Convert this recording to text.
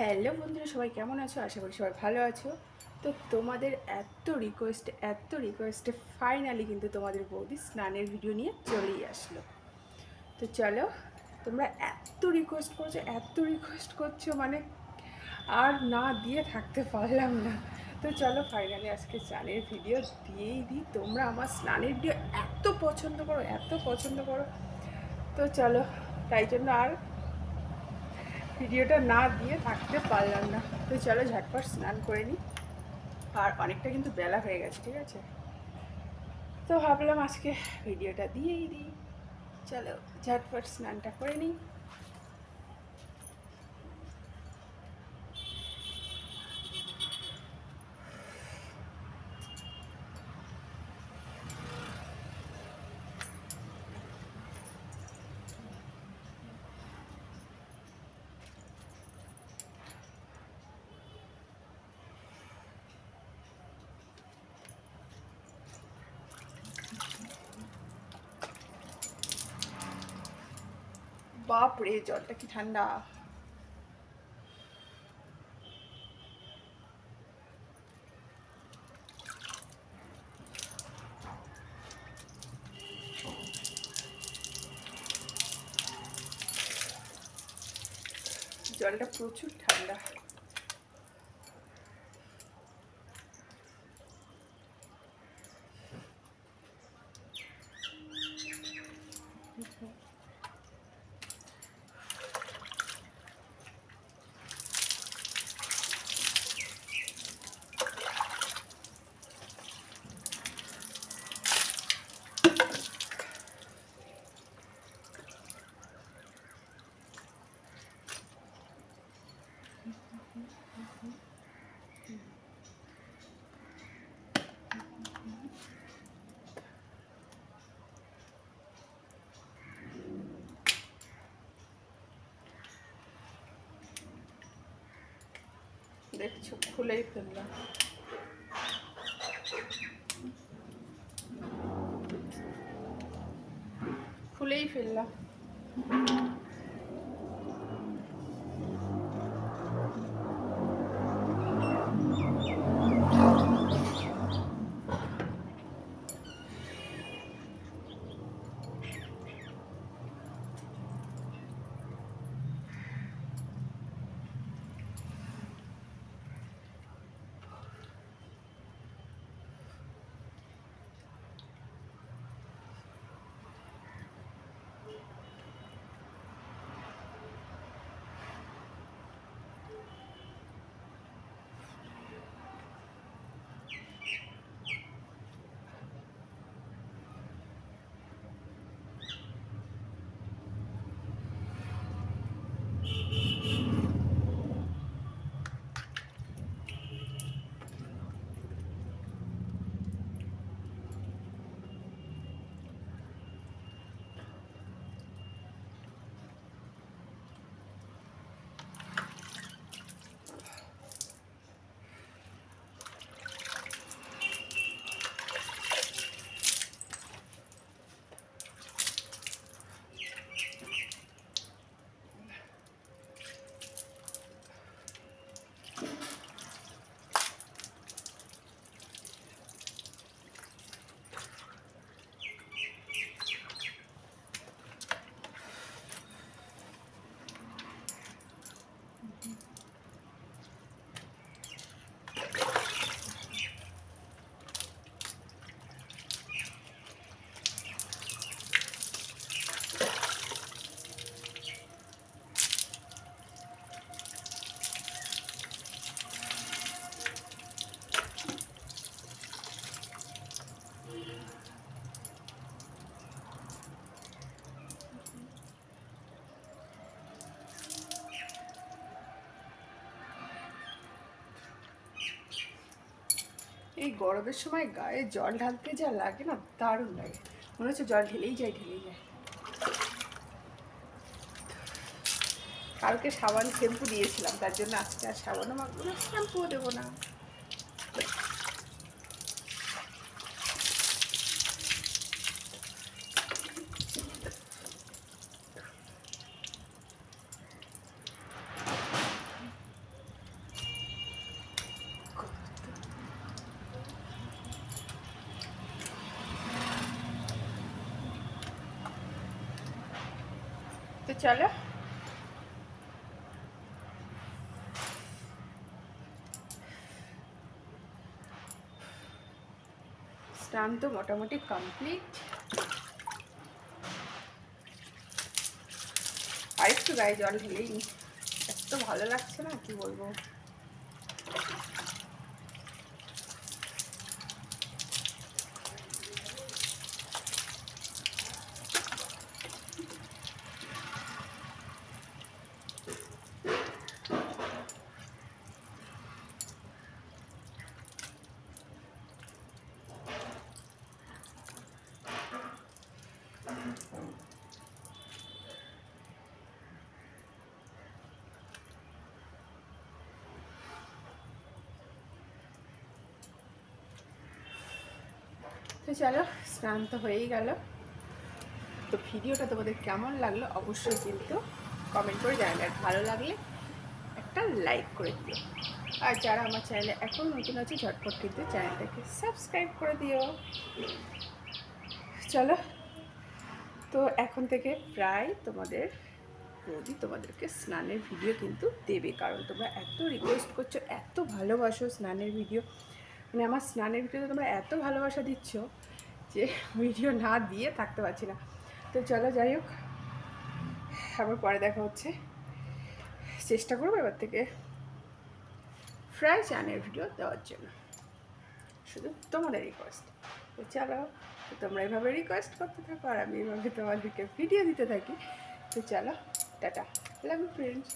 Hello বন্ধুরা, সবাই কেমন আছো? আশা করি সবাই ভালো আছো। তো তোমাদের এত রিকোয়েস্ট এত রিকোয়েস্টে ফাইনালি কিন্তু তোমাদের বৌদি স্নানের ভিডিও নিয়ে চলেই আসলো। তো চলো, তোমরা এত রিকোয়েস্ট করছ, এত রিকোয়েস্ট করছ মানে আর না দিয়ে থাকতে পারলাম না। তো চলো ফাইনালি আজকে স্নানের ভিডিও দিয়েই দিই। তোমরা আমার স্নানের ভিডিও এত পছন্দ করো, এত পছন্দ করো। তো চলো, তাই জন্য আর ভিডিওটা না দিয়ে থাকতে পারলাম না। তো চলো ঝটপট স্নান করে নিই। আর অনেকটা কিন্তু বেলা হয়ে গেছে, ঠিক আছে? তো ভাবলাম আজকে ভিডিওটা দিয়েই দিই। চলো ঝটপট স্নানটা করে নিই। বাপ রে জলটা কি ঠান্ডা? জলটা প্রচুর ঠান্ডা। দেখছ খুলেই ফেললাম। খুলেই ফেললাম। এই গরমের সময় গায়ে জল ঢালতে যা লাগে না, দারুণ লাগে। মনে হচ্ছে জল ঢেলেই যায় ঢেলেই যায়। কালকে সাবান শ্যাম্পু দিয়েছিলাম, তার জন্য আজকে আর সাবানও মাখবো না, শ্যাম্পুও দেবো না। চলো। স্নান তো মোটামুটি কমপ্লিট আরেকটু গায়ে জল ঢেলেই। এত ভালো লাগছে না, কি বলব? তো চলো, স্নান তো হয়েই গেল। তো ভিডিওটা তোমাদের কেমন লাগল অবশ্যই কিন্তু কমেন্ট করে জানাবে। আর ভালো লাগলে একটা লাইক করে দিও। আর যারা আমার চ্যানেলে এখন নতুন আছে, ঝটপট কিন্তু চ্যানেলটাকে সাবস্ক্রাইব করে দিও। চলো, তো এখন থেকে প্রায় তোমাদের বৌদি তোমাদেরকে স্নানের ভিডিও কিন্তু দেবে। কারণ তোমরা এত রিকোয়েস্ট করছ, এত ভালোবাসো স্নানের ভিডিও মানে আমার স্নানের ভিডিওতে তোমরা এত ভালোবাসা দিচ্ছ যে ভিডিও না দিয়ে থাকতে পারছি না। তো চলো যাই হোক, আবার পরে দেখা হচ্ছে। চেষ্টা করব এবার থেকে ফ্রাই চানের ভিডিও দেওয়ার জন্য। শুধু তোমাদের রিকোয়েস্ট তো চলো, তো তোমরা এভাবে রিকোয়েস্ট করতে থাকো আর আমি এভাবে তোমাদেরকে ভিডিও দিতে থাকি। তো চলো, টাটা। লাভ ফ্রেন্ডস